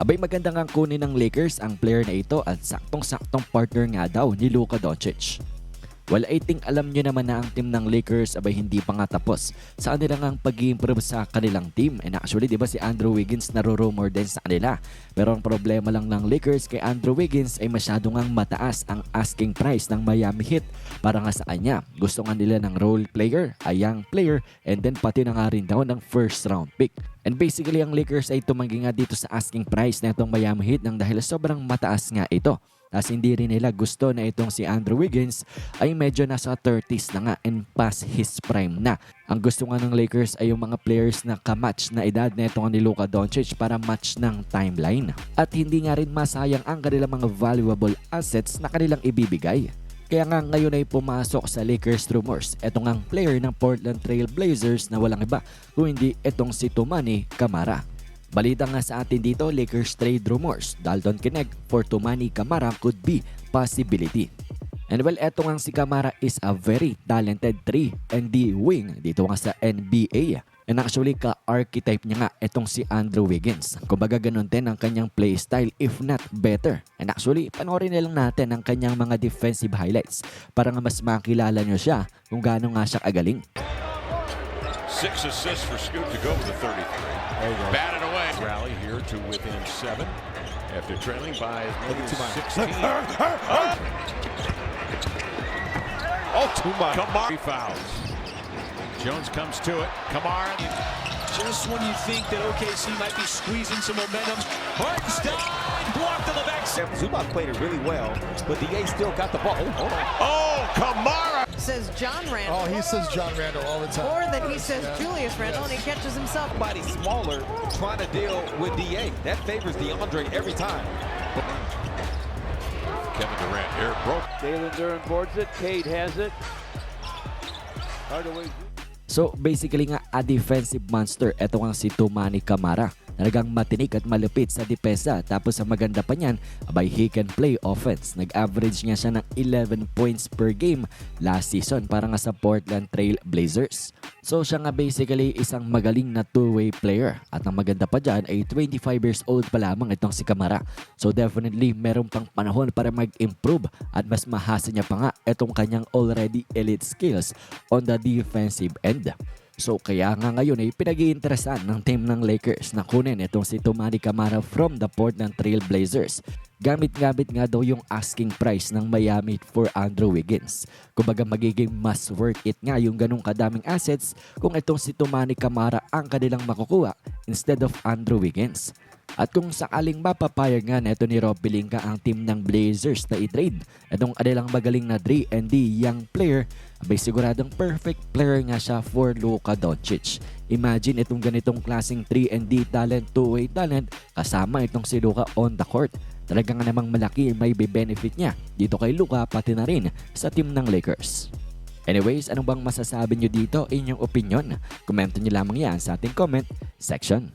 Abay maganda nga kunin ng Lakers ang player na ito at saktong-saktong partner nga daw ni Luka Doncic. Well, I think alam nyo naman na ang team ng Lakers abay hindi pa nga tapos sa kanila nga pag improve sa kanilang team. And actually, di ba si Andrew Wiggins naro-rumor din sa kanila. Pero ang problema lang ng Lakers kay Andrew Wiggins ay masyado ngang mataas ang asking price ng Miami Heat para nga sa kanya. Gusto nga nila ng role player, a young player, and then pati na nga rin daw ng first round pick. And basically, ang Lakers ay tumanggi nga dito sa asking price na itong Miami Heat nang dahil sobrang mataas nga ito. Tapos hindi rin nila gusto na itong si Andrew Wiggins ay medyo nasa 30s na nga and past his prime na. Ang gusto nga ng Lakers ay yung mga players na kamatch na edad na itong ni Luka Doncic para match ng timeline. At hindi nga rin masayang ang kanilang mga valuable assets na kanilang ibibigay. Kaya nga ngayon ay pumasok sa Lakers rumors itong ang player ng Portland Trail Blazers na walang iba kung hindi itong si Tumani Kamara. Balita nga sa atin dito, Lakers trade rumors. Dalton Kinect for Tumani Kamara could be possibility. And well, eto nga si Kamara is a very talented 3 and D wing dito nga sa NBA. And actually, ka-archetype niya nga itong si Andrew Wiggins. Kumbaga ganun din ang kanyang play style if not better. And actually, panoorin na lang natin ang kanyang mga defensive highlights para nga mas makilala nyo siya kung gaano nga siya kagaling. Six assists for Scoot to go to the 33. Batted away. Rally here to within seven after trailing by as many as 16. oh, too much. Kamara fouls. Jones comes to it. Kamara. Just when you think that OKC might be squeezing some momentum, Hartenstein blocked on the back. Zubac played it really well, but DA still got the ball. Oh. Oh, Kamara. Says John Randall. Oh, he says John Randall all the time. More than he says Julius Randall, and he catches himself. Somebody smaller trying to deal with DA. That favors DeAndre every time. Kevin Durant air broke. Jalen Duran boards it. Cade has it. Hardaway. So basically nga a defensive monster ito nga si Tumani Kamara. Talagang matinik at malupit sa depensa tapos ang maganda pa niyan, abay he can play offense. Nag-average nga siya ng 11 points per game last season para nga sa Portland Trail Blazers. So siya nga basically isang magaling na two-way player at ang maganda pa dyan ay 25 years old pa lamang itong si Kamara. So definitely meron pang panahon para mag-improve at mas mahasa niya pa nga itong kanyang already elite skills on the defensive end. So kaya nga ngayon ay pinag-iinteresan ng team ng Lakers na kunin itong si Tumani Kamara from the Portland Trail Blazers. Gamit-gamit nga daw yung asking price ng Miami for Andrew Wiggins. Kumbaga magiging mas worth it nga yung ganong kadaming assets kung itong si Tumani Kamara ang kanilang makukuha instead of Andrew Wiggins. At kung sakaling mapapayag nga neto ni Rob Pelinka ang team ng Blazers na i-trade itong kanilang magaling na 3 and D young player, abay siguradong perfect player nga siya for Luka Doncic. Imagine itong ganitong klaseng 3 and D talent, 2-way talent kasama itong si Luka on the court. Talaga nga namang malaki may benefit niya dito kay Luka pati na rin sa team ng Lakers. Anyways, anong bang masasabi nyo dito? Inyong opinion? Komento nyo lamang yan sa ating comment section.